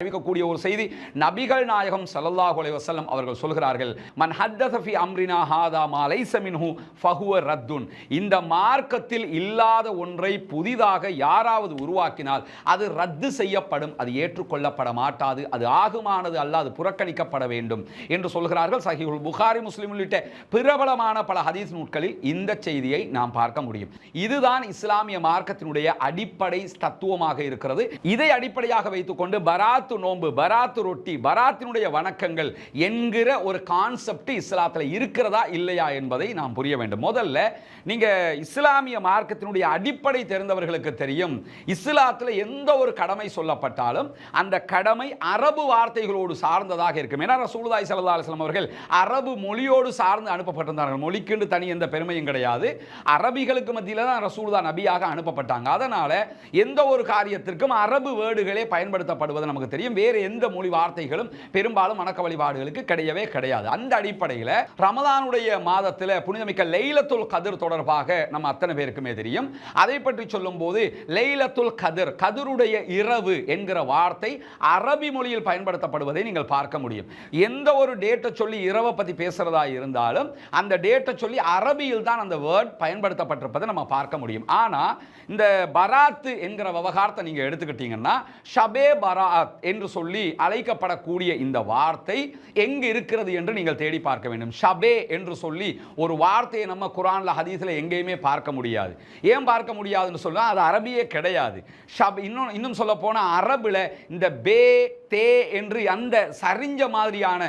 அறிவிக்கக்கூடிய ஒரு செய்தி நபிகள் நாயகம் சல்லல்லாஹு அலைஹி வஸல்லம் அவர்கள் சொல்கிறார்கள் மன் ஹத்தஸ ஃபி அம்ரினா ஹாதா மா லைஸ மின்ஹு ஃபஹுவ ரத்துன். இந்த மார்க்கத்தில் இல்லாத ஒன்றை புதிதாக யாராவது உருவாக்கினால் அது ரத்து செய்யப்படும் அது ஏற்றுக்கொள்ளப்பட மாட்டாது அது ஆகுமானது அல்ல அது புறக்கணிக்கப்பட வேண்டும் என்று சொல்கிறார்கள். சஹிஹுல் புகாரி முஸ்லிம் உள்ளிட்ட பிரபலமான பல ஹதீஸ் நூட்களில் இந்த செய்தியை நாம் பார்க்க முடியும். இதுதான் இஸ்லாமிய மார்க்கத்தினுடைய அடிப்படை தத்துவமாக இருக்கிறது. இதை அடிப்படையாக வைத்துக்கொண்டு பராத்து நோன்பு பராத்து ரொட்டி பராத்தினுடைய வணக்கங்கள் என்கிற ஒரு கான்செப்ட் இஸ்லாத்தில் இருக்கிறதா இல்லையா என்பதை நாம் புரிய வேண்டும். முதல்ல நீங்க இஸ்லாமிய மார்க்கத்தினுடைய அடிப்படை தெரிந்தவர்களுக்கு தெரியும் இஸ்லாத்தில் எந்த ஒரு கடமை சொல்லப்பட்டாலும் அந்த கடமை அரபு வார்த்தைகளோடு சார்ந்ததாக இருக்கும். ஏன்னா ரசூலுல்லாஹி ஸல்லல்லாஹு அலுவலம் அவர்கள் அரபு மொழியோடு சார்ந்து அனுப்பப்பட்டிருந்தார்கள். மொழிக்குண்டு தனி எந்த பெருமையும் கிடையாது. அரபிகளுக்கு மத்தியில் தான் ரசூலுல்லா நபியாக அனுப்பப்பட்டாங்க. அதனால எந்த ஒரு காரியத்திற்கும் அரபு வேர்டுகளே பயன்படுத்தப்படுவது நமக்கு தெரியும். வேறு எந்த மொழி வார்த்தைகளும் பெரும்பாலும் வணக்க வழிபாடுகளுக்கு கிடையவே கிடையாது. அந்த அடிப்படையில் ரமதானுடைய மாதத்தில் புனிதமிக்க லைலத்துல் கதிர் தொடர்பாக நம்ம அத்தனை பேருக்குமே தெரியும். அதை பற்றி சொல்லும்போது லைலத்துல் கதிர் கதிருடைய இரவு என்கிற வார்த்தை அரபி மொழியில் பயன்படுத்தப்படுவதை நீங்கள் பார்க்க முடியும். எந்த ஒரு டேட்டை சொல்லி இரவை பற்றி பேசுறதா இருந்தாலும் அந்த டேட்டை சொல்லி அரபியில் தான் அந்த வேர்ட் பயன்படுத்தப்பட்டிருப்பதை நம்ம பார்க்க முடியும். ஆனால் இந்த பராத்து என்கிற விவகாரத்தை நீங்கள் எடுத்துக்கிட்டீங்கன்னா ஷபே பராத் என்று சொல்லி அழைக்கப்படக்கூடிய இந்த வார்த்தை எங்கு இருக்கிறது என்று நீங்கள் தேடி பார்க்க வேண்டும். ஷபே என்று சொல்லி ஒரு வார்த்தையை நம்ம குரான்ல ஹதீஸில் எங்கேயுமே பார்க்க முடியாது. ஏன் பார்க்க முடியாதுன்னு சொன்னால் அது அரபியே கிடையாது. ஷப் இன்னும் இன்னும் சொல்ல போனால் அரபில் இந்த பே தே என்று அந்த சரிஞ்ச மாதிரியான